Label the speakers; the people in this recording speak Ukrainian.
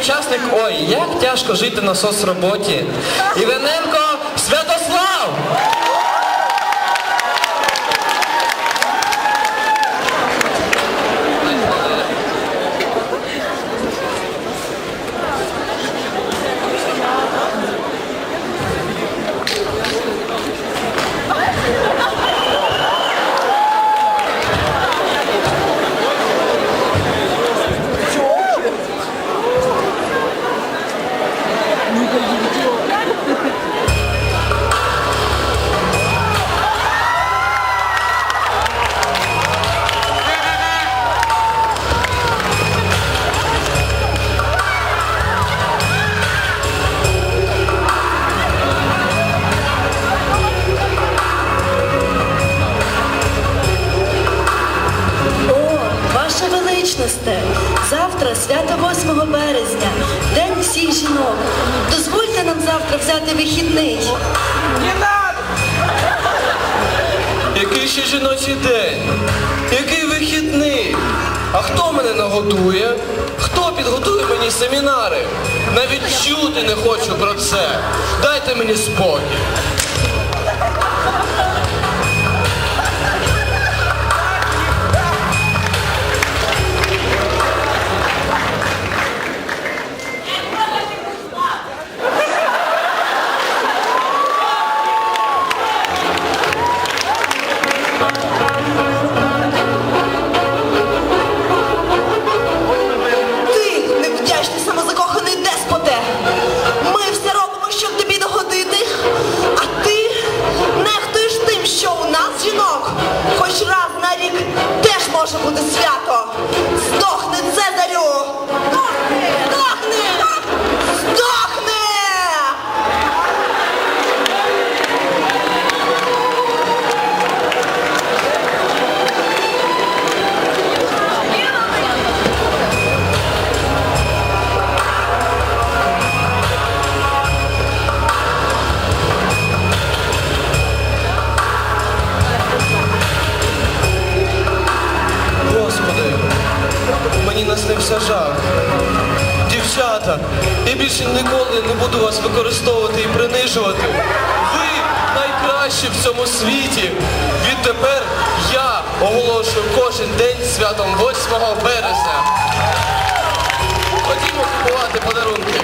Speaker 1: учасник. Ой, як тяжко жити на соцроботі. Іваненко Святослав!
Speaker 2: Завтра свято 8 березня, День всіх жінок. Нам завтра взяти вихідний.
Speaker 1: Який ще жіночий день? Який вихідний? А хто мене нагодує? Хто підготує мені семінари? Навіть чути не хочу про це. Дайте мені спокій.
Speaker 2: Може бути свято.
Speaker 1: дівчата. Я більше ніколи не буду вас використовувати і принижувати. Ви найкращі в цьому світі. Відтепер я оголошую кожен день святом 8 березня. Ходімо купувати подарунки.